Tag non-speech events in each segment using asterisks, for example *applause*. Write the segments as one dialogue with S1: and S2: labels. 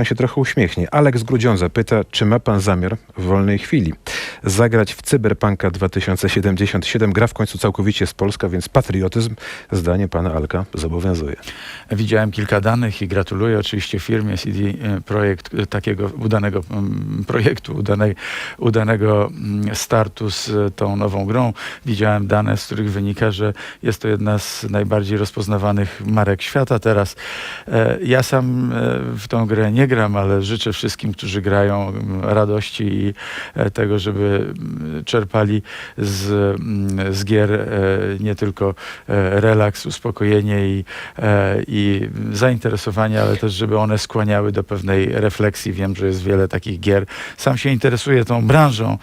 S1: pan się trochę uśmiechnie. Aleks Grudziądza pyta, czy ma pan zamiar w wolnej chwili zagrać w Cyberpunka 2077. Gra w końcu całkowicie z Polska, więc patriotyzm, zdanie pana Alka, zobowiązuje.
S2: Widziałem kilka danych i gratuluję oczywiście firmie CD e, Projekt e, takiego udanego projektu, udanej, udanego startu z e, tą nową grą. Widziałem dane, z których wynika, że jest to jedna z najbardziej rozpoznawanych marek świata teraz. Ja sam w tą grę nie gram, ale życzę wszystkim, którzy grają radości i tego, żeby czerpali z, mm, z gier e, nie tylko e, relaks, uspokojenie i, e, i zainteresowanie, ale też, żeby one skłaniały do pewnej refleksji. Wiem, że jest wiele takich gier. Sam się interesuję tą branżą.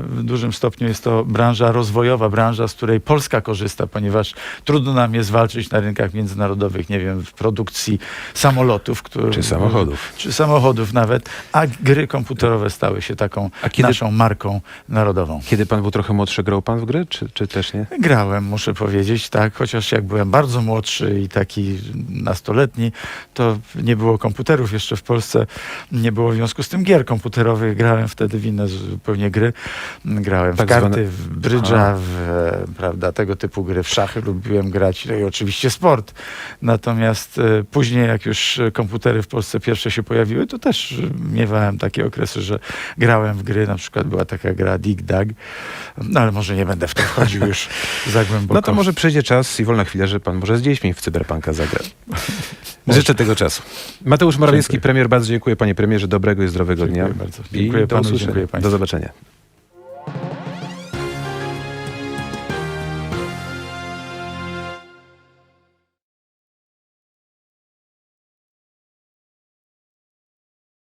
S2: W dużym stopniu jest to branża rozwojowa, branża, z której Polska korzysta, ponieważ trudno nam jest walczyć na rynkach międzynarodowych, nie wiem, w produkcji samolotów, które,
S1: Czy samochodów.
S2: czy samochodów nawet, a gry komputerowe stały się taką
S1: kiedy-
S2: naszą marką narodową.
S1: Kiedy pan był trochę młodszy, grał pan w gry, czy, czy też nie?
S2: Grałem, muszę powiedzieć, tak, chociaż jak byłem bardzo młodszy i taki nastoletni, to nie było komputerów jeszcze w Polsce, nie było w związku z tym gier komputerowych, grałem wtedy w inne zupełnie gry, grałem
S1: Tak
S2: w karty,
S1: zwane-
S2: w brydża, w, e, prawda, tego typu gry, w szachy lubiłem grać, no i oczywiście sport. Natomiast e, później, jak już komputery w Polsce pierwsze się pojawiły, to też miewałem takie okresy, że grałem w gry, na przykład była taka gra Dig Dag, no ale może nie będę w to wchodził już *laughs* za głęboko.
S1: No to może przyjdzie czas i wolna chwila, że pan może z dziećmi w Cyberpunka zagra. *laughs* Życzę tego czasu. Mateusz Morawiecki,
S2: Dziękuję.
S1: premier, bardzo dziękuję panie premierze, dobrego i zdrowego
S2: Dziękuję
S1: dnia.
S2: bardzo.
S1: I
S2: Dziękuję
S1: do
S2: panu,
S1: usłyszenia.
S2: dziękuję państwu.
S1: Do zobaczenia.